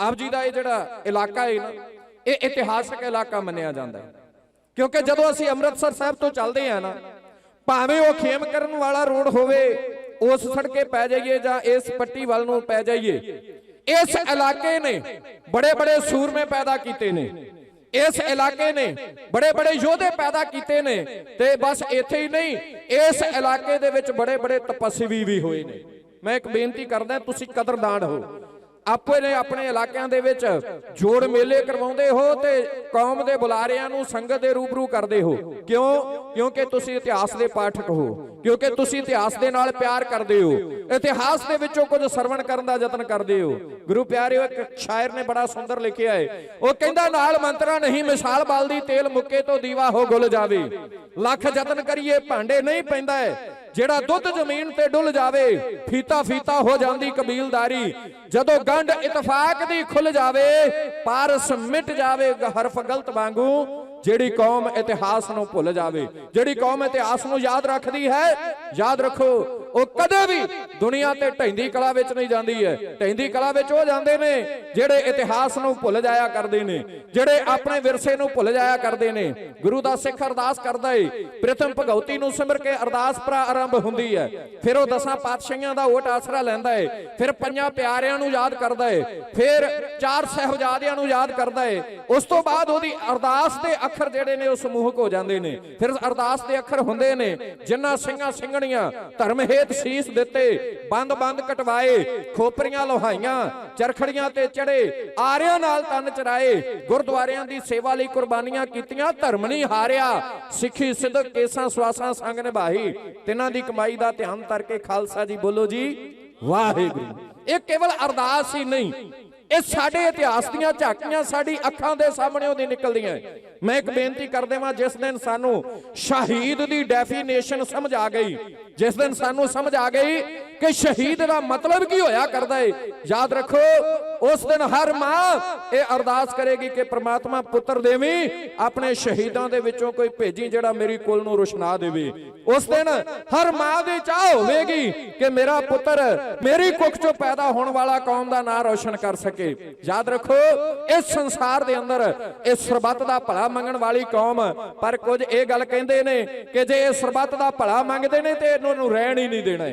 ਆਪ ਜੀ ਦਾ ਇਹ ਜਿਹੜਾ ਇਲਾਕਾ ਹੈ ਨਾ, ਇਹ ਇਤਿਹਾਸਕ ਇਲਾਕਾ ਮੰਨਿਆ ਜਾਂਦਾ ਹੈ। ਕਿਉਂਕਿ ਜਦੋਂ ਅਸੀਂ ਅੰਮ੍ਰਿਤਸਰ ਸਾਹਿਬ ਤੋਂ ਚੱਲਦੇ ਆ ਨਾ, ਭਾਵੇਂ ਉਹ ਖੇਮ ਕਰਨ ਵਾਲਾ ਰੋਡ ਹੋਵੇ, ਉਸ ਸੜਕੇ ਪੈ ਜਾਈਏ ਜਾਂ ਇਸ ਪੱਟੀ ਵੱਲ ਨੂੰ ਪੈ ਜਾਈਏ, ਇਸ ਇਲਾਕੇ ਨੇ ਬੜੇ ਬੜੇ ਸੂਰਮੇ ਪੈਦਾ ਕੀਤੇ ਨੇ। ਇਸ ਇਲਾਕੇ ਨੇ ਬੜੇ ਬੜੇ ਯੋਧੇ ਪੈਦਾ ਕੀਤੇ ਨੇ ਤੇ ਬਸ ਇੱਥੇ ਹੀ ਨਹੀਂ, ਇਸ ਇਲਾਕੇ ਦੇ ਵਿੱਚ ਬੜੇ ਬੜੇ ਤਪਸਵੀ ਵੀ ਹੋਏ ਨੇ। ਮੈਂ ਇੱਕ ਬੇਨਤੀ ਕਰਦਾ, ਤੁਸੀਂ ਕਦਰਦਾਨ ਹੋ। ਆਪੇ ਨੇ ਆਪਣੇ ਇਲਾਕਿਆਂ ਦੇ ਵਿੱਚ ਜੋੜ ਮੇਲੇ ਕਰਵਾਉਂਦੇ ਹੋ ਤੇ ਕੌਮ ਦੇ ਬੁਲਾਰਿਆਂ ਨੂੰ ਸੰਗਤ ਦੇ ਰੂਬਰੂ ਕਰਦੇ ਹੋ? ਕਿਉਂ? ਕਿਉਂਕਿ ਤੁਸੀਂ ਇਤਿਹਾਸ ਦੇ ਪਾਠਕ ਹੋ। ਕਿਉਂਕਿ ਤੁਸੀਂ ਇਤਿਹਾਸ ਦੇ ਨਾਲ ਪਿਆਰ ਕਰਦੇ ਹੋ। ਇਤਿਹਾਸ ਦੇ ਵਿੱਚੋਂ ਕੁਝ ਸਰਵਣ ਕਰਨ ਦਾ ਯਤਨ ਕਰਦੇ ਹੋ। ਗੁਰੂ ਪਿਆਰਿਓ, ਇੱਕ ਸ਼ਾਇਰ ਨੇ ਬੜਾ ਸੁੰਦਰ ਲਿਖਿਆ ਹੈ। ਉਹ ਕਹਿੰਦਾ, ਨਾਲ ਮੰਤਰਾ ਨਹੀਂ, ਮਿਸਾਲ ਬਲਦੀ ਤੇਲ ਮੁੱਕੇ ਤੋਂ ਦੀਵਾ ਹੋ ਗੁੱਲ ਜਾਵੇ। ਲੱਖ ਯਤਨ ਕਰੀਏ, ਭਾਂਡੇ ਨਹੀਂ ਪੈਂਦਾ ਹੈ। ਜਿਹੜਾ ਦੁੱਧ ਜ਼ਮੀਨ ਤੇ ਡੁੱਲ ਜਾਵੇ, ਫੀਤਾ ਫੀਤਾ ਹੋ ਜਾਂਦੀ ਕਬੀਲਦਾਰੀ। ਜਦੋਂ ਗੰਢ ਇਤਫਾਕ ਦੀ ਖੁੱਲ ਜਾਵੇ, ਪਾਰਸ ਮਿਟ ਜਾਵੇ ਹਰਫ ਗਲਤ ਵਾਂਗੂ, ਜਿਹੜੀ ਕੌਮ ਇਤਿਹਾਸ ਨੂੰ ਭੁੱਲ ਜਾਵੇ। ਜਿਹੜੀ ਕੌਮ ਇਤਿਹਾਸ ਨੂੰ ਯਾਦ ਰੱਖਦੀ ਹੈ, ਯਾਦ ਰੱਖੋ ਉਹ ਕਦੇ ਵੀ ਦੁਨੀਆ ਤੇ ਢੈਂਦੀ ਕਲਾ ਵਿੱਚ ਨਹੀਂ ਜਾਂਦੀ ਹੈ। ਢੈਂਦੀ ਕਲਾ ਵਿੱਚ ਉਹ ਜਾਂਦੇ ਨੇ ਜਿਹੜੇ ਇਤਿਹਾਸ ਨੂੰ ਭੁੱਲ ਜਾਇਆ ਕਰਦੇ ਨੇ, ਜਿਹੜੇ ਆਪਣੇ ਵਿਰਸੇ ਨੂੰ ਭੁੱਲ ਜਾਇਆ ਕਰਦੇ ਨੇ। ਗੁਰੂ ਦਾ ਸਿੱਖ ਅਰਦਾਸ ਕਰਦਾ ਏ, ਪ੍ਰਥਮ ਭਗਉਤੀ ਨੂੰ ਸਿਮਰ ਕੇ ਅਰਦਾਸ ਪ੍ਰਾ ਆਰੰਭ ਹੁੰਦੀ ਹੈ। ਫਿਰ ਉਹ ਦਸਾਂ ਪਾਤਸ਼ਾਹੀਆਂ ਦਾ ਓਟ ਆਸਰਾ ਲੈਂਦਾ ਏ, ਫਿਰ ਪੰਜਾਂ ਪਿਆਰਿਆਂ ਨੂੰ ਯਾਦ ਕਰਦਾ ਏ, ਫਿਰ ਚਾਰ ਸਹਿਬਜ਼ਾਦਿਆਂ ਨੂੰ ਯਾਦ ਕਰਦਾ ਏ। ਉਸ ਤੋਂ ਬਾਅਦ ਉਹਦੀ ਅਰਦਾਸ ਦੇ ਅੱਖਰ ਜਿਹੜੇ ਨੇ ਉਹ ਸਮੂਹਕ ਹੋ ਜਾਂਦੇ ਨੇ। ਫਿਰ ਅਰਦਾਸ ਦੇ ਅੱਖਰ ਹੁੰਦੇ ਨੇ ਜਿਨ੍ਹਾਂ ਸਿੰਘਾਂ ਸਿੰਘਣੀਆਂ ਧਰਮ ਹੇਤ ਸੀਸ ਦਿੱਤੇ, ਬੰਦ ਬੰਦ ਕਟਵਾਏ, ਖੋਪਰੀਆਂ ਲੋਹਾਈਆਂ, ਚਰਖੜੀਆਂ ਤੇ ਚੜੇ, ਆਰਿਆਂ ਨਾਲ ਤਨ ਚਰਾਏ ਗੁਰਦੁਆਰਿਆਂ ਦੀ ਸੇਵਾ ਲਈ ਕੁਰਬਾਨੀਆਂ ਕੀਤੀਆਂ, ਧਰਮ ਨਹੀਂ ਹਾਰਿਆ। ਸਿੱਖੀ ਸਿੱਧਕ ਕੇਸਾਂ ਸਵਾਸਾਂ ਸੰਗ ਨਿਭਾਈ। ਤਿੰਨਾਂ ਦੀ ਕਮਾਈ ਦਾ ਧਿਆਨ ਧਰ ਕੇ ਖਾਲਸਾ ਜੀ ਬੋਲੋ ਜੀ, ਵਾਹਿਗੁਰੂ। ਇਹ ਕੇਵਲ ਅਰਦਾਸ ਹੀ ਨਹੀਂ ਇਹ ਸਾਡੇ ਇਤਿਹਾਸ ਦੀਆਂ ਝਾਕੀਆਂ ਸਾਡੀ ਅੱਖਾਂ ਦੇ ਸਾਹਮਣੇ ਉਹਦੀ ਨਿਕਲਦੀਆਂ ਮੈਂ ਇੱਕ ਬੇਨਤੀ ਕਰਦੇ ਵਾਂ ਜਿਸ ਦਿਨ ਸਾਨੂੰ ਸ਼ਹੀਦ ਦੀ ਡੈਫੀਨੇਸ਼ਨ ਸਮਝ ਆ ਗਈ, ਜਿਸ ਦਿਨ ਸਾਨੂੰ ਸਮਝ ਆ ਗਈ ਕਿ ਸ਼ਹੀਦ ਦਾ ਮਤਲਬ ਕੀ ਹੋਇਆ ਕਰਦਾ ਏ? ਯਾਦ ਰੱਖੋ, ਉਸ ਦਿਨ ਹਰ ਮਾਂ ਇਹ ਅਰਦਾਸ ਕਰੇਗੀ ਕਿ ਪ੍ਰਮਾਤਮਾ ਪੁੱਤਰ ਦੇਵੀਂ, ਆਪਣੇ ਸ਼ਹੀਦਾਂ ਦੇ ਵਿੱਚੋਂ ਕੋਈ ਭੇਜੀ ਜਿਹੜਾ ਮੇਰੀ ਕੁਲ ਨੂੰ ਰੁਸ਼ਨਾ ਦੇਵੇ। ਉਸ ਦਿਨ ਹਰ ਮਾਂ ਦੀ ਚਾਹ ਹੋਵੇਗੀ ਕਿ ਮੇਰਾ ਪੁੱਤਰ ਮੇਰੀ ਕੁੱਖ ਚੋਂ ਪੈਦਾ ਹੋਣ ਵਾਲਾ ਕੌਮ ਦਾ ਨਾਂ ਰੋਸ਼ਨ ਕਰ ਸਕੇ। ਯਾਦ ਰੱਖੋ, ਇਸ ਸੰਸਾਰ ਦੇ ਅੰਦਰ ਇਸ ਸਰਬੱਤ ਦਾ ਭਲਾ ਮੰਗਣ ਵਾਲੀ ਕੌਮ, ਪਰ ਕੁਝ ਇਹ ਗੱਲ ਕਹਿੰਦੇ ਨੇ ਕਿ ਜੇ ਇਹ ਸਰਬੱਤ ਦਾ ਭਲਾ ਮੰਗਦੇ ਨੇ ਤੇ ਇਹਨਾਂ ਨੂੰ ਰਹਿਣ ਹੀ ਨਹੀਂ ਦੇਣਾ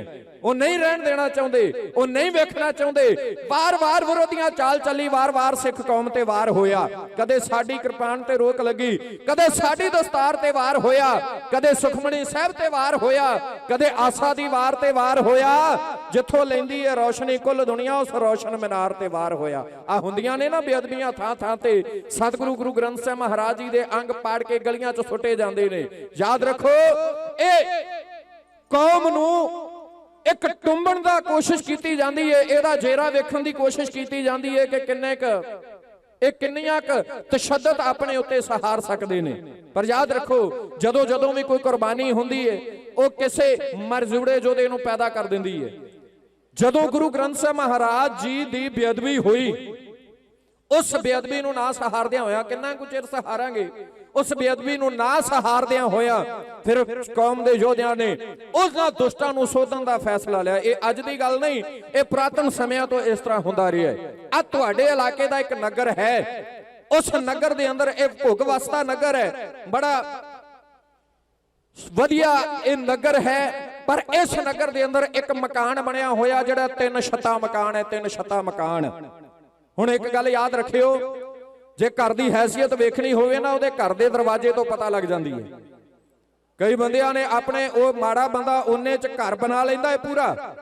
ਉਹ ਨਹੀਂ ਰਹਿਣ ਦੇਣਾ ਚਾਹੁੰਦੇ, ਉਹ ਨਹੀਂ ਵੇਖਣਾ ਚਾਹੁੰਦੇ। ਵਾਰ-ਵਾਰ ਵਿਰੋਧੀਆਂ ਚਾਲ ਚੱਲੀ, ਵਾਰ-ਵਾਰ ਸਿੱਖ ਕੌਮ ਤੇ ਵਾਰ ਹੋਇਆ। ਕਦੇ ਸਾਡੀ ਕਿਰਪਾਨ ਤੇ ਰੋਕ ਲੱਗੀ, ਕਦੇ ਸਾਡੀ ਦਸਤਾਰ ਤੇ ਵਾਰ ਹੋਇਆ, ਕਦੇ ਸੁਖਮਣੀ ਸਾਹਿਬ ਤੇ ਵਾਰ ਹੋਇਆ, ਕਦੇ ਆਸਾ ਦੀ ਵਾਰ ਤੇ ਵਾਰ ਹੋਇਆ। ਜਿੱਥੋਂ ਲੈਂਦੀ ਹੈ ਰੋਸ਼ਨੀ ਕੁੱਲ ਦੁਨੀਆ, ਉਸ ਰੋਸ਼ਨ ਮਨਾਰ ਤੇ ਵਾਰ ਹੋਇਆ। ਆ ਹੁੰਦੀਆਂ ਨੇ ਨਾ ਬੇਅਦਬੀਆਂ ਥਾਂ ਥਾਂ ਤੇ। ਸਤਿਗੁਰੂ ਗੁਰੂ ਗ੍ਰੰਥ ਸਾਹਿਬ ਮਹਾਰਾਜ ਜੀ ਦੇ ਅੰਗ ਪਾੜ ਕੇ ਗਲੀਆਂ 'ਚ ਸੁੱਟੇ ਜਾਂਦੇ ਨੇ। ਯਾਦ ਰੱਖੋ, ਇਹ ਕੌਮ ਨੂੰ ਇੱਕ ਟੁੰਬਣ ਦਾ ਕੋਸ਼ਿਸ਼ ਕੀਤੀ ਜਾਂਦੀ ਹੈ ਇਹਦਾ ਜੇਰਾ ਵੇਖਣ ਦੀ ਕੋਸ਼ਿਸ਼ ਕੀਤੀ ਜਾਂਦੀ ਹੈ ਕਿ ਕਿੰਨੇ ਕ, ਇਹ ਕਿੰਨੀਆਂ ਕ ਤਸ਼ੱਦਦ ਆਪਣੇ ਉੱਤੇ ਸਹਾਰ ਸਕਦੇ ਨੇ। ਪਰ ਯਾਦ ਰੱਖੋ, ਜਦੋਂ ਜਦੋਂ ਵੀ ਕੋਈ ਕੁਰਬਾਨੀ ਹੁੰਦੀ ਹੈ ਉਹ ਕਿਸੇ ਮਰਜ਼ੂੜੇ ਜੋਧੇ ਨੂੰ ਪੈਦਾ ਕਰ ਦਿੰਦੀ ਹੈ ਜਦੋਂ ਗੁਰੂ ਗ੍ਰੰਥ ਸਾਹਿਬ ਮਹਾਰਾਜ ਜੀ ਦੀ ਬੇਅਦਬੀ ਹੋਈ, ਉਸ ਬੇਅਦਬੀ ਨੂੰ ਨਾ ਸਹਾਰਦਿਆਂ ਹੋਇਆ ਕਿੰਨਾ ਕੁ ਚਿਰ ਸਹਾਰਾਂਗੇ? ਉਸ ਬੇਅਦਬੀ ਨੂੰ ਨਾ ਸਹਾਰਦਿਆਂ ਹੋਇਆ ਫਿਰ ਕੌਮ ਦੇ ਯੋਧਿਆਂ ਨੇ ਉਹਨਾਂ ਦੁਸ਼ਟਾਂ ਨੂੰ ਸੋਧਣ ਦਾ ਫੈਸਲਾ ਲਿਆ। ਇਹ ਅੱਜ ਦੀ ਗੱਲ ਨਹੀਂ, ਇਹ ਪ੍ਰਾਤਨ ਸਮਿਆਂ ਤੋਂ ਇਸ ਤਰ੍ਹਾਂ ਹੁੰਦਾ ਰਿਹਾ ਹੈ। ਆ ਤੁਹਾਡੇ ਇਲਾਕੇ ਦਾ ਇੱਕ ਨਗਰ ਹੈ। ਉਸ ਨਗਰ ਦੇ ਅੰਦਰ ਇਹ ਭੁਗਵਸਤਾ ਨਗਰ ਹੈ। ਬੜਾ ਵਧੀਆ ਇਹ ਨਗਰ ਹੈ, ਪਰ ਇਸ ਨਗਰ ਦੇ ਅੰਦਰ ਇੱਕ ਮਕਾਨ ਬਣਿਆ ਹੋਇਆ ਜਿਹੜਾ ਤਿੰਨ ਛੱਤਾਂ ਮਕਾਨ ਹੈ, ਤਿੰਨ ਛੱਤਾਂ ਮਕਾਨ। ਹੁਣ ਇੱਕ ਗੱਲ ਯਾਦ ਰੱਖਿਓ ਜੇ ਘਰ ਦੀ ਹੈਸੀਅਤ ਵੇਖਣੀ ਹੋਵੇ ਨਾ, ਉਹਦੇ ਘਰ ਦੇ ਦਰਵਾਜ਼ੇ ਤੋਂ ਪਤਾ ਲੱਗ ਜਾਂਦੀ ਹੈ। ਕਈ ਬੰਦਿਆਂ ਨੇ ਆਪਣੇ ਉਹ ਮਾੜਾ ਬੰਦਾ ਉਹਨੇ ਚ ਘਰ ਬਣਾ ਲੈਂਦਾ ਹੈ ਪੂਰਾ।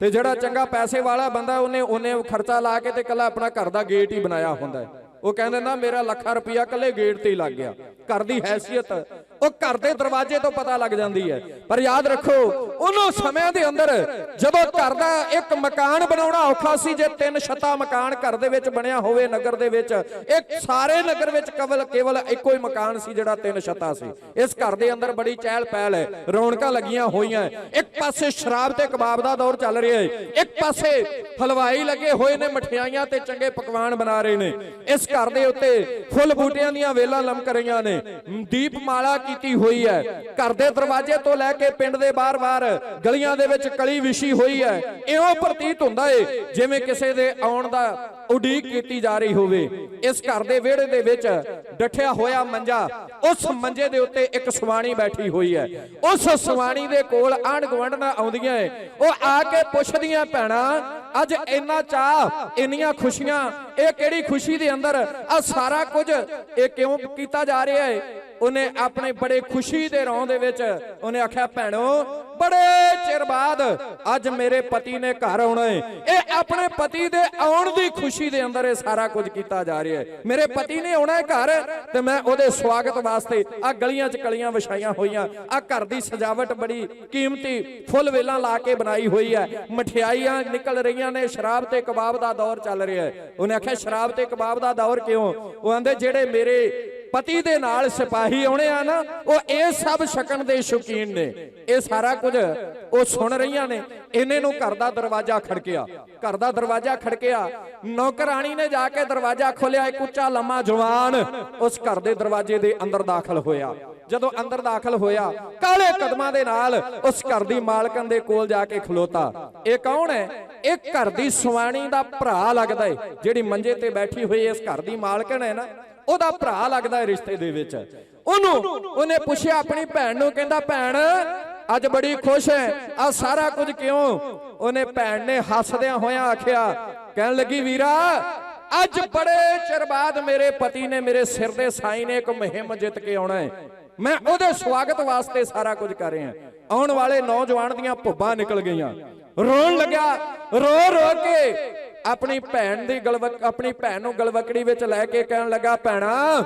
ਤੇ ਜਿਹੜਾ ਚੰਗਾ ਪੈਸੇ ਵਾਲਾ ਬੰਦਾ ਉਹਨੇ ਉਹਨੇ ਖਰਚਾ ਲਾ ਕੇ ਤੇ ਕੱਲਾ ਆਪਣਾ ਘਰ ਦਾ ਗੇਟ ਹੀ ਬਣਾਇਆ ਹੁੰਦਾ ਹੈ। ਉਹ ਕਹਿੰਦੇ ਨਾ, ਮੇਰਾ ਲੱਖਾਂ ਰੁਪਇਆ ਕੱਲੇ ਗੇਟ ਤੇ ਹੀ ਲੱਗ ਗਿਆ। ਘਰ ਦੀ ਹੈਸੀਅਤ ਉਹ ਘਰ ਦੇ ਦਰਵਾਜ਼ੇ ਤੋਂ ਪਤਾ ਲੱਗ ਜਾਂਦੀ ਹੈ। ਪਰ ਯਾਦ ਰੱਖੋ, ਉਹਨਾਂ ਸਮਿਆਂ ਦੇ ਅੰਦਰ ਜਦੋਂ ਘਰ ਦਾ ਇੱਕ ਮਕਾਨ ਬਣਾਉਣਾ ਔਖਾ ਸੀ, ਜੇ ਤਿੰਨ ਛੱਤਾ ਮਕਾਨ ਘਰ ਦੇ ਵਿੱਚ ਬਣਿਆ ਹੋਵੇ, ਨਗਰ ਦੇ ਵਿੱਚ, ਇੱਕ ਸਾਰੇ ਨਗਰ ਵਿੱਚ ਕੇਵਲ ਕੇਵਲ ਇੱਕੋ ਹੀ ਮਕਾਨ ਸੀ ਜਿਹੜਾ ਤਿੰਨ ਛੱਤਾ ਸੀ। ਇਸ ਘਰ ਦੇ ਅੰਦਰ ਬੜੀ ਚਹਿਲ ਪਹਿਲ ਹੈ, ਰੌਣਕਾਂ ਲੱਗੀਆਂ ਹੋਈਆਂ ਇੱਕ ਪਾਸੇ ਸ਼ਰਾਬ ਤੇ ਕਬਾਬ ਦਾ ਦੌਰ ਚੱਲ ਰਿਹਾ ਹੈ, ਇੱਕ ਪਾਸੇ ਹਲਵਾਈ ਲੱਗੇ ਹੋਏ ਨੇ ਮਠਿਆਈਆਂ ਤੇ ਚੰਗੇ ਪਕਵਾਨ ਬਣਾ ਰਹੇ ਨੇ। ਇਸ ਘਰ ਦੇ ਉੱਤੇ ਫੁੱਲ ਬੂਟਿਆਂ ਦੀਆਂ ਵੇਲਾਂ ਲਮਕ ਰਹੀਆਂ ਨੇ। ਦੀਪਮਾਲਾ ਕੀਤੀ ਹੋਈ ਹੈ। ਘਰ ਦੇ ਦਰਵਾਜ਼ੇ ਤੋਂ ਲੈ ਕੇ ਪਿੰਡ ਦੇ ਬਾਹਰ-ਬਾਹਰ ਗਲੀਆਂ ਦੇ ਵਿੱਚ ਕਲੀ ਵਿਛੀ ਹੋਈ ਹੈ। ਇਉਂ ਪ੍ਰਤੀਤ ਹੁੰਦਾ ਏ, ਜਿਵੇਂ ਕਿਸੇ ਦੇ ਆਉਣ ਦਾ ਉਡੀਕ ਕੀਤੀ ਜਾ ਰਹੀ ਹੋਵੇ। ਇਸ ਘਰ ਦੇ ਵਿਹੜੇ ਦੇ ਵਿੱਚ ਡਠਿਆ ਹੋਇਆ ਮੰਜਾ, ਉਸ ਮੰਜੇ ਦੇ ਉੱਤੇ ਇੱਕ ਸਵਾਣੀ ਬੈਠੀ ਹੋਈ ਹੈ। ਉਸ ਸਵਾਣੀ ਦੇ ਕੋਲ ਆਂਢ ਗੁਆਂਢਣਾਂ ਆਉਂਦੀਆਂ ਏ। ਉਹ ਆ ਕੇ ਪੁੱਛਦੀਆਂ, ਭੈਣਾ, ਅੱਜ ਇੰਨਾ ਚਾਹ ਇੰਨੀਆਂ ਖੁਸ਼ੀਆਂ, ਇਹ ਕਿਹੜੀ ਖੁਸ਼ੀ ਦੇ ਅੰਦਰ? ਆ ਸਾਰਾ ਕੁਝ ਇਹ ਕਿਉਂ ਕੀਤਾ ਜਾ ਰਿਹਾ ਏ? ਉਹਨੇ ਆਪਣੇ ਬੜੇ ਖੁਸ਼ੀ ਦੇ ਰੌਂ ਦੇ ਵਿੱਚ ਉਹਨੇ ਆਖਿਆ, ਭੈਣੋ, ਬੜੇ ਚਿਰ ਬਾਅਦ ਅੱਜ ਮੇਰੇ ਪਤੀ ਨੇ ਘਰ ਆਉਣਾ ਹੈ ਇਹ ਆਪਣੇ ਪਤੀ ਦੇ ਆਉਣ ਦੀ ਖੁਸ਼ੀ ਦੇ ਅੰਦਰ ਇਹ ਸਾਰਾ ਕੁਝ ਕੀਤਾ ਜਾ ਰਿਹਾ ਹੈ ਮੇਰੇ ਪਤੀ ਨੇ ਆਉਣਾ ਹੈ ਘਰ ਤੇ ਮੈਂ ਉਹਦੇ ਸਵਾਗਤ ਵਾਸਤੇ ਆ ਗਲੀਆਂ 'ਚ ਕਲੀਆਂ ਵਿਛਾਈਆਂ ਹੋਈਆਂ ਆ ਘਰ ਦੀ ਸਜਾਵਟ ਬੜੀ ਕੀਮਤੀ ਫੁੱਲ ਵੇਲਾਂ ਲਾ ਕੇ ਬਣਾਈ ਹੋਈ ਹੈ। ਮਠਿਆਈਆਂ ਨਿਕਲ ਰਹੀਆਂ ਨੇ, ਸ਼ਰਾਬ ਤੇ ਕਬਾਬ ਦਾ ਦੌਰ ਚੱਲ ਰਿਹਾ ਹੈ ਉਹਨੇ ਆਖਿਆ, ਸ਼ਰਾਬ ਤੇ ਕਬਾਬ ਦਾ ਦੌਰ ਕਿਉਂ? ਉਹ ਆਂਦੇ, ਜਿਹੜੇ ਮੇਰੇ ਪਤੀ ਦੇ ਨਾਲ ਸਿਪਾਹੀ ਆਉਣੇ ਆ ਨਾ, ਉਹ ਇਹ ਸਭ ਛਕਣ ਦੇ ਸ਼ੌਕੀਨ ਨੇ। ਇਹ ਸਾਰਾ ਕੁਝ ਉਹ ਸੁਣ ਰਹੀਆਂ ਨੇ। ਇਹਨੇ ਨੂੰ ਘਰ ਦਾ ਦਰਵਾਜ਼ਾ ਖੜਕਿਆ। ਘਰ ਦਾ ਦਰਵਾਜ਼ਾ ਖੜਕਿਆ। ਨੌਕਰਾਣੀ ਨੇ ਜਾ ਕੇ ਦਰਵਾਜ਼ਾ ਖੋਲਿਆ ਇੱਕ ਉੱਚਾ ਲੰਮਾ ਜਵਾਨ ਉਸ ਘਰ ਦੇ ਦਰਵਾਜ਼ੇ ਦੇ ਅੰਦਰ ਦਾਖਲ ਹੋਇਆ। ਜਦੋਂ ਅੰਦਰ ਦਾਖਲ ਹੋਇਆ, ਕਾਲੇ ਕਦਮਾਂ ਦੇ ਨਾਲ ਉਸ ਘਰ ਦੀ ਮਾਲਕਨ ਦੇ ਕੋਲ ਜਾ ਕੇ ਖਲੋਤਾ। ਇਹ ਕੌਣ ਹੈ? ਇਹ ਘਰ ਦੀ ਸੁਆਣੀ ਦਾ ਭਰਾ ਲੱਗਦਾ ਏ ਜਿਹੜੀ ਮੰਜੇ ਤੇ ਬੈਠੀ ਹੋਈ ਇਸ ਘਰ ਦੀ ਮਾਲਕਨ ਹੈ ਨਾ। ਉਹਦਾ ਭਰਾ ਲੱਗਦਾ ਰਿਸ਼ਤੇ ਦੇ ਵਿੱਚ। ਉਹਨੂੰ ਉਹਨੇ ਪੁੱਛਿਆ, ਆਪਣੀ ਭੈਣ ਨੂੰ? ਕਹਿੰਦਾ, ਭੈਣ, ਅੱਜ ਬੜੀ ਖੁਸ਼ ਹੈ ਆ ਸਾਰਾ ਕੁਝ ਕਿਉਂ? ਉਹਨੇ ਭੈਣ ਨੇ ਹੱਸਦਿਆਂ ਹੋਇਆਂ ਆਖਿਆ, ਕਹਿਣ ਲੱਗੀ, ਵੀਰਾ, ਅੱਜ ਬੜੇ ਚਿਰ ਬਾਅਦ ਮੇਰੇ ਪਤੀ ਨੇ ਮੇਰੇ ਸਿਰ ਦੇ ਸਾਈ ਨੇ ਇੱਕ ਮੁਹਿੰਮ ਜਿੱਤ ਕੇ ਆਉਣਾ ਹੈ ਮੈਂ ਉਹਦੇ ਸਵਾਗਤ ਵਾਸਤੇ ਸਾਰਾ ਕੁਝ ਕਰ ਰਿਹਾ ਆਉਣ ਵਾਲੇ ਨੌਜਵਾਨ ਦੀਆਂ ਭੁੱਬਾਂ ਨਿਕਲ ਗਈਆਂ। ਰੋਣ ਲੱਗਾ ਰੋ ਰੋ ਕੇ ਆਪਣੀ ਭੈਣ ਦੀ ਗਲਵਕ ਆਪਣੀ ਭੈਣ ਨੂੰ ਗਲਵਕੜੀ ਵਿੱਚ ਲੈ ਕੇ ਕਹਿਣ ਲੱਗਾ, ਭੈਣਾ,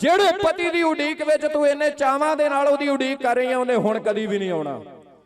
ਜਿਹੜੇ ਪਤੀ ਦੀ ਉਡੀਕ ਵਿੱਚ ਤੂੰ ਇੰਨੇ ਚਾਵਾਂ ਦੇ ਨਾਲ ਉਹਦੀ ਉਡੀਕ ਕਰ ਰਹੀ ਆ, ਉਹਨੇ ਹੁਣ ਕਦੀ ਵੀ ਨਹੀਂ ਆਉਣਾ।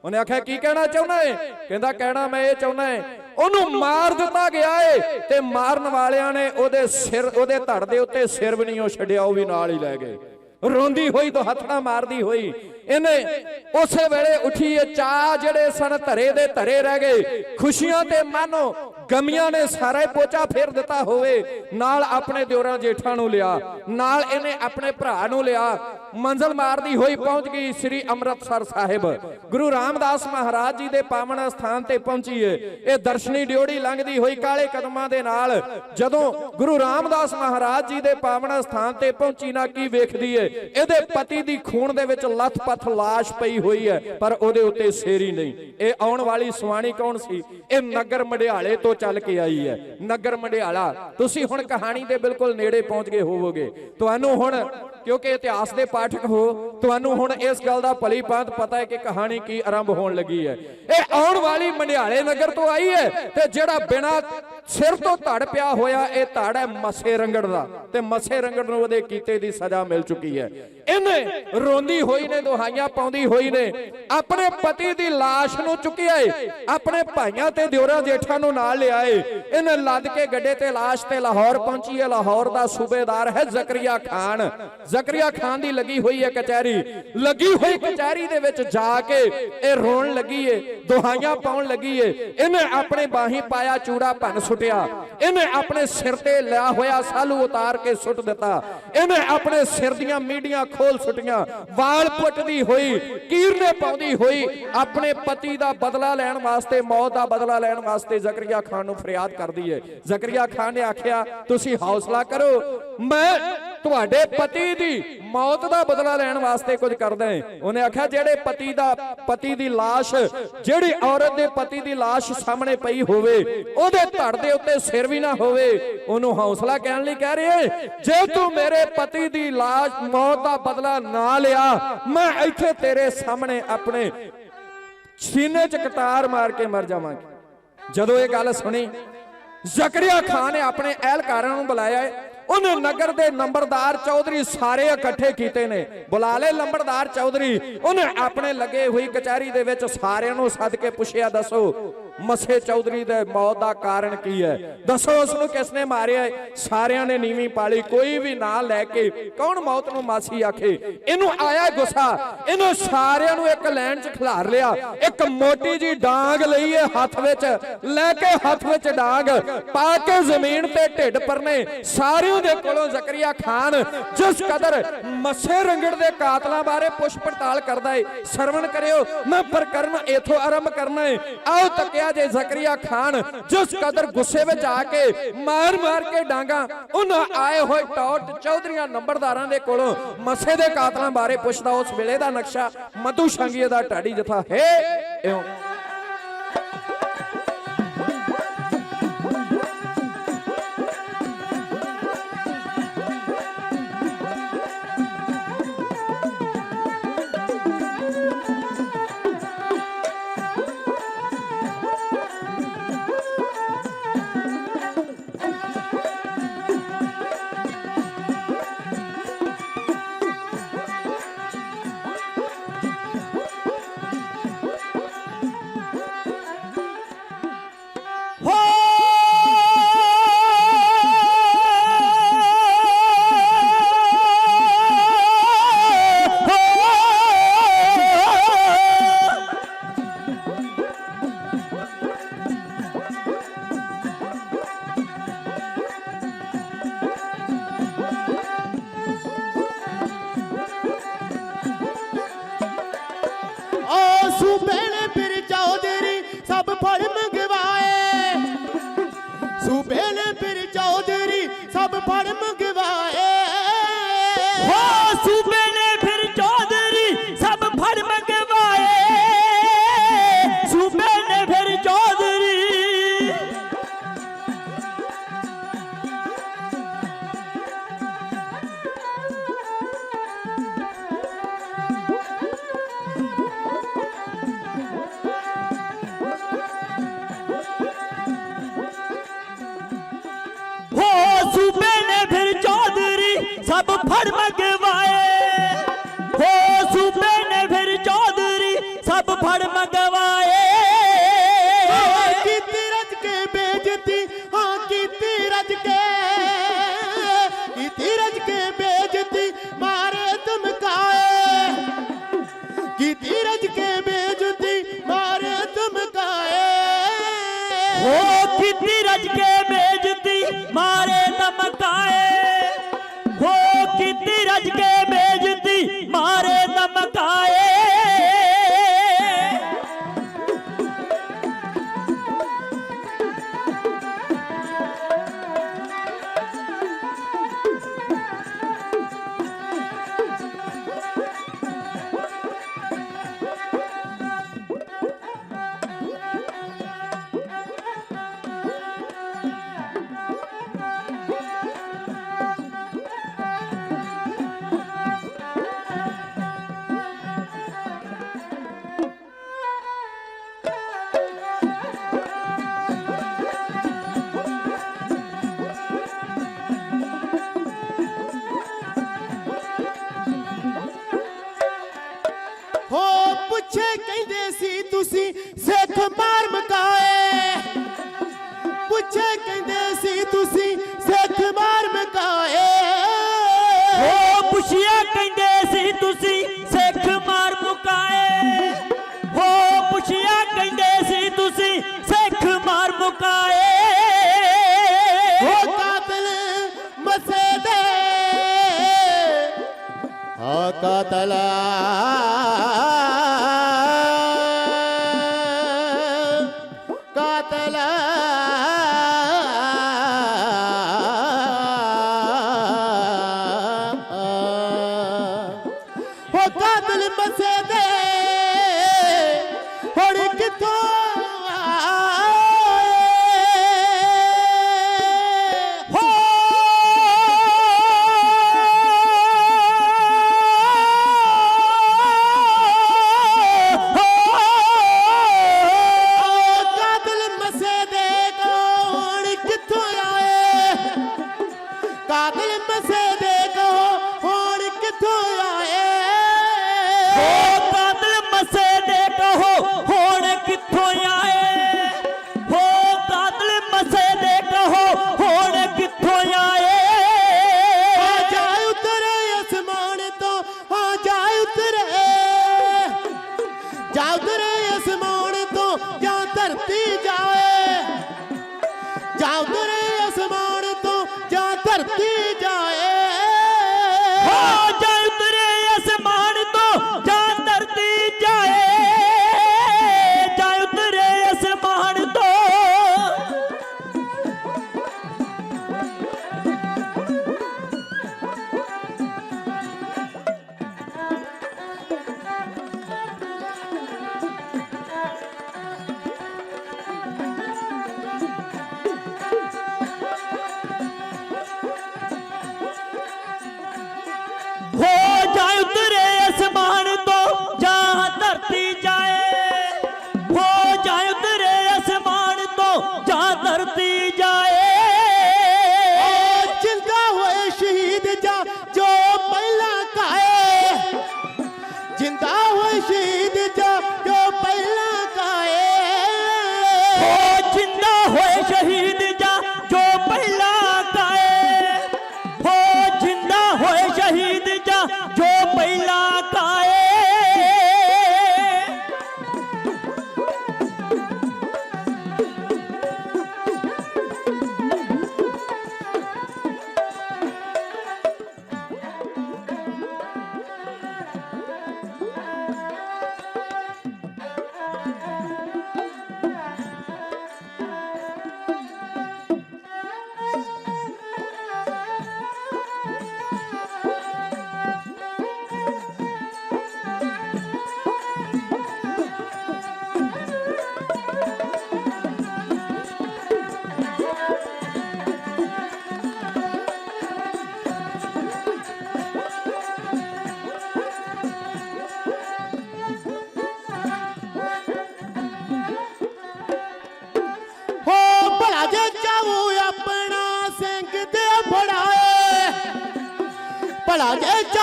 ਉਹਨੇ ਆਖਿਆ, ਕੀ ਕਹਿਣਾ ਚਾਹੁੰਦਾ ਏ? ਕਹਿੰਦਾ, ਕਹਿਣਾ ਮੈਂ ਇਹ ਚਾਹੁੰਦਾ ਏ, ਉਹਨੂੰ ਮਾਰ ਦਿੱਤਾ ਗਿਆ ਏ ਤੇ ਮਾਰਨ ਵਾਲਿਆਂ ਨੇ ਉਹਦੇ ਸਿਰ ਉਹਦੇ ਧੜ ਦੇ ਉੱਤੇ ਸਿਰ ਵੀ ਨਹੀਂ, ਉਹ ਛੱਡਿਆ, ਉਹ ਵੀ ਨਾਲ ਹੀ ਲੈ ਗਏ। ਰੋਂਦੀ ਹੋਈ ਤੋਂ ਹੱਥਾਂ ਮਾਰਦੀ ਹੋਈ। ਇਹਨੇ ਉਸੇ ਵੇਲੇ ਉੱਠੀ ਇਹ ਚਾ ਜਿਹੜੇ ਸਨ ਧਰੇ ਦੇ ਧਰੇ ਰਹਿ ਗਏ। ਖੁਸ਼ੀਆਂ ਤੇ ਮਾਨੋ ਗਮੀਆਂ ਨੇ ਸਾਰਾ ਹੀ ਪੋਚਾ ਫੇਰ ਦਿੱਤਾ ਹੋਵੇ। ਨਾਲ ਆਪਣੇ ਦਿਓਰਾਂ ਜੇਠਾਂ ਨੂੰ ਲਿਆ, ਨਾਲ ਇਹਨੇ ਆਪਣੇ ਭਰਾ ਨੂੰ ਲਿਆ। ਮੰਜ਼ਲ ਮਾਰਦੀ ਹੋਈ ਪਹੁੰਚ ਗਈ ਸ੍ਰੀ ਅੰਮ੍ਰਿਤਸਰ ਸਾਹਿਬ। ਗੁਰੂ ਰਾਮਦਾਸ ਮਹਾਰਾਜ ਜੀ ਦੇ ਪਾਵਨ ਸਥਾਨ ਤੇ ਪਹੁੰਚੀ ਏ ਇਹ ਦਰਸ਼ਨੀ ਡਿਓੜੀ ਲੰਘਦੀ ਹੋਈ ਕਾਲੇ ਕਦਮਾਂ ਦੇ ਨਾਲ ਜਦੋਂ ਗੁਰੂ ਰਾਮਦਾਸ ਮਹਾਰਾਜ ਜੀ ਦੇ ਪਾਵਨ ਸਥਾਨ ਤੇ ਪਹੁੰਚੀ, ਨਾ ਕੀ ਵੇਖਦੀ ਏ ਇਹਦੇ ਪਤੀ ਦੀ ਖੂਨ ਦੇ ਵਿੱਚ ਲੱਥ-ਪੱਥ ਲਾਸ਼ ਪਈ ਹੋਈ ਹੈ, ਪਰ ਉਹਦੇ ਉੱਤੇ ਸੇਰੀ ਨਹੀਂ। ਇਹ ਆਉਣ ਵਾਲੀ ਸੁਆਣੀ ਕੌਣ ਸੀ? ਇਹ ਨਗਰ ਮੰਡਿਆਲੇ ਤੋਂ ਚੱਲ ਕੇ ਆਈ ਹੈ। ਨਗਰ ਮੰਡਿਆਲਾ, ਤੁਸੀਂ ਹੁਣ ਕਹਾਣੀ ਦੇ ਬਿਲਕੁਲ ਨੇੜੇ ਪਹੁੰਚ ਗਏ ਹੋਵੋਗੇ। ਤੁਹਾਨੂੰ ਹੁਣ, ਕਿਉਂਕਿ ਇਤਿਹਾਸ ਦੇ ਪਾਠਕ ਹੋ, ਤੁਹਾਨੂੰ ਹੁਣ ਇਸ ਗੱਲ ਦਾ ਭਲੀ ਭਾਂਤ ਪਤਾ ਹੈ ਕਿ ਕਹਾਣੀ ਕੀ ਆਰੰਭ ਹੋਣ ਲੱਗੀ ਹੈ। ਇਹ ਆਉਣ ਵਾਲੀ ਮੰਡਿਆਲੇ ਨਗਰ ਤੋਂ ਆਈ ਹੈ ਤੇ ਜਿਹੜਾ ਬਿਨਾ ਸਿਰ ਤੋਂ ਧੜ ਪਿਆ ਹੋਇਆ ਇਹ ਧੜ ਹੈ ਮਸੇ ਰੰਗੜ ਦਾ ਤੇ ਮਸੇ ਰੰਗੜ ਨੂੰ ਉਹਦੇ ਕੀਤੇ ਦੀ ਸਜ਼ਾ ਮਿਲ ਚੁੱਕੀ ਹੈ ਇਹਨੇ ਰੋਂਦੀ ਹੋਈ ਨੇ ਦੁਹਾਈਆਂ ਪਾਉਂਦੀ ਹੋਈ ਨੇ ਆਪਣੇ ਪਤੀ ਦੀ লাশ ਨੂੰ ਚੁੱਕਿਆ ਏ ਆਪਣੇ ਭਾਈਆਂ ਤੇ ਦਿਓਰਾਂ ਜੇਠਾਂ ਨੂੰ ਨਾਲ ਲਿਆਏ ਇਹਨੇ ਲੱਦ ਕੇ ਗੱਡੇ ਤੇ লাশ ਤੇ ਲਾਹੌਰ ਪਹੁੰਚੀ ਹੈ ਲਾਹੌਰ ਦਾ ਸੂਬੇਦਾਰ ਹੈ ਜ਼ਕਰੀਆ ਖਾਨ ਜ਼ਕਰੀਆ ਖਾਨ ਦੀ ਲੱਗੀ ਹੋਈ ਹੈ ਕਚਹਿਰੀ ਲੱਗੀ ਹੋਈ ਕਚਹਿਰੀ ਦੇ ਵਿੱਚ ਜਾ ਕੇ ਇਹ ਰੋਣ ਲੱਗੀ ਏ ਦੁਹਾਈਆਂ ਪਾਉਣ ਲੱਗੀ ਏ ਇਹਨੇ ਆਪਣੇ ਬਾਹੀਂ ਪਾਇਆ ਚੂੜਾ ਭੰਨ ਸੁੱਟਿਆ। ਇਹਨੇ ਆਪਣੇ ਸਿਰ ਤੇ ਲਿਆ ਹੋਇਆ ਸਾਲੂ ਉਤਾਰ ਕੇ ਸੁੱਟ ਦਿੱਤਾ। ਇਹਨੇ ਆਪਣੇ ਸਿਰ ਦੀਆਂ ਮੀਡੀਆਂ ਖੋਲ ਸੁੱਟੀਆਂ। ਵਾਲ ਪੁੱਟਦੀ ਹੋਈ, ਕੀਰਨੇ ਪਾਉਂਦੀ ਹੋਈ, ਆਪਣੇ ਪਤੀ ਦਾ ਬਦਲਾ ਲੈਣ ਵਾਸਤੇ, ਮੌਤ ਦਾ ਬਦਲਾ ਲੈਣ ਵਾਸਤੇ ਜ਼ਕਰੀਆ ਖਾਨ ਨੂੰ ਫਰਿਆਦ ਕਰਦੀ ਹੈ ਜ਼ਕਰੀਆ ਖਾਨ ਨੇ ਆਖਿਆ, ਤੁਸੀਂ ਹੌਸਲਾ ਕਰੋ। ਮੈਂ ਤੁਹਾਡੇ ਪਤੀ ਦੀ ਮੌਤ ਦਾ ਬਦਲਾ ਲੈਣ ਵਾਸਤੇ ਕੁਝ ਕਰਦਾ ਹਾਂ ਉਹਨੇ ਆਖਿਆ ਜਿਹੜੇ ਪਤੀ ਦਾ ਪਤੀ ਦੀ লাশ ਜਿਹੜੀ ਔਰਤ ਦੇ ਪਤੀ ਦੀ লাশ ਸਾਹਮਣੇ ਪਈ ਹੋਵੇ ਉਹਦੇ ਧੜ ਦੇ ਉੱਤੇ ਸਿਰ ਵੀ ਨਾ ਹੋਵੇ ਉਹਨੂੰ ਹੌਸਲਾ ਕਹਿਣ ਲਈ ਕਹਿ ਰਹੇ ਜੇ ਤੂੰ ਮੇਰੇ ਪਤੀ ਦੀ লাশ ਮੌਤ ਦਾ ਬਦਲਾ ਨਾ ਲਿਆ ਮੈਂ ਇੱਥੇ ਤੇਰੇ ਸਾਹਮਣੇ ਆਪਣੇ ਸੀਨੇ 'ਚ ਕਟਾਰ ਮਾਰ ਕੇ ਮਰ ਜਾਵਾਂਗੀ ਜਦੋਂ ਇਹ ਗੱਲ ਸੁਣੀ ਜ਼ਕਰੀਆ ਖਾਨ ਨੇ ਆਪਣੇ ਅਹਿਲਕਾਰਾਂ ਨੂੰ ਬੁਲਾਇਆ ਹੈ ਉਹਨੇ ਨਗਰ ਦੇ ਨੰਬਰਦਾਰ ਚੌਧਰੀ ਸਾਰੇ ਇਕੱਠੇ ਕੀਤੇ ਨੇ। ਬੁਲਾ ਲੈ ਨੰਬਰਦਾਰ ਚੌਧਰੀ। ਉਹਨੇ ਆਪਣੇ ਲੱਗੇ ਹੋਈ ਕਚਹਿਰੀ ਦੇ ਵਿੱਚ ਸਾਰਿਆਂ ਨੂੰ ਸੱਦ ਕੇ ਪੁੱਛਿਆ, ਦੱਸੋ ਮਸੇ ਚੌਧਰੀ ਦੇ ਮੌਤ ਦਾ ਕਾਰਨ ਕੀ ਹੈ? ਦੱਸੋ ਉਸ ਨੂੰ ਕਿਸ ਨੇ ਮਾਰਿਆ ਸਾਰਿਆਂ ਨੇ ਨੀਵੀਂ ਪਾਲੀ, ਕੋਈ ਵੀ ਨਾਂ ਲੈ ਕੇ ਕੌਣ ਮੌਤ ਨੂੰ ਮਾਸੀ ਆਖੇ? ਇਹਨੂੰ ਆਇਆ ਗੁੱਸਾ, ਇਹਨੂੰ ਸਾਰਿਆਂ ਨੂੰ ਇੱਕ ਲਾਈਨ 'ਚ ਖਿਲਾਰ ਲਿਆ। ਇੱਕ ਮੋਟੀ ਜੀ ਡਾਂਗ ਲਈ ਹੈ ਹੱਥ ਵਿੱਚ, ਲੈ ਕੇ ਹੱਥ ਵਿੱਚ ਡਾਂਗ, ਪਾ ਕੇ ਜ਼ਮੀਨ ਤੇ ਢਿੱਡ ਪਰਨੇ। ਸਾਰਿਆਂ ਦੇ ਕੋਲੋਂ ਜ਼ਕਰੀਆ ਖਾਨ, ਜਿਸ ਕਦਰ ਮੱਸੇ ਰੰਗੜ ਦੇ ਕਾਤਲਾਂ ਬਾਰੇ ਪੁੱਛ ਪੜਤਾਲ ਕਰਦਾ ਏ। ਸਰਵਣ ਕਰਿਓ, ਮੈਂ ਪ੍ਰਕਰਨ ਇਥੋਂ ਆਰੰਭ ਕਰਨਾ ਏ। ਆਓ ਤੱਕਿਆ ਜੇ ਜ਼ਕਰੀਆ ਖਾਨ, ਜਿਸ ਕਦਰ ਗੁੱਸੇ ਵਿੱਚ ਆ ਕੇ ਮਾਰ ਮਾਰ ਕੇ ਡਾਂਗਾ, ਉਹਨਾਂ ਆਏ ਹੋਏ ਟੌਟ ਚੌਧਰੀਆਂ ਨੰਬਰਦਾਰਾਂ ਦੇ ਕੋਲੋਂ ਮਸੇ ਦੇ ਕਾਤਲਾਂ ਬਾਰੇ ਪੁੱਛਦਾ, ਉਸ ਵੇਲੇ ਦਾ ਨਕਸ਼ਾ ਮਧੂ ਸ਼ੰਗੀਏ ਦਾ ਢਾਡੀ ਜਥਾ ਹੈ, ਇਉਂ। ਹੋ ਪੁੱਛੇ ਕਹਿੰਦੇ ਸੀ ਤੁਸੀਂ ਸਿੱਖ ਮਾਰ ਮਕਾਏ। ਪੁੱਛੇ ਕਹਿੰਦੇ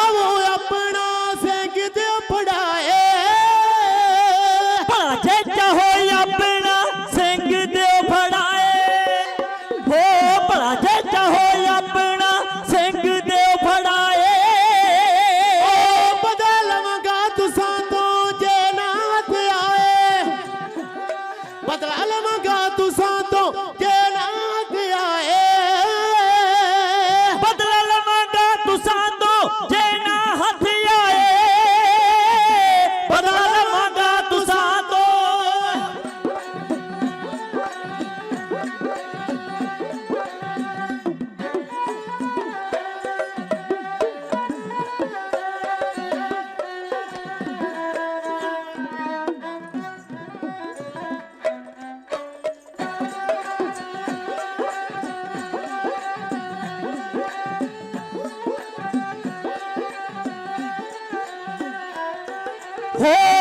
ਭਲਾ ਹੋ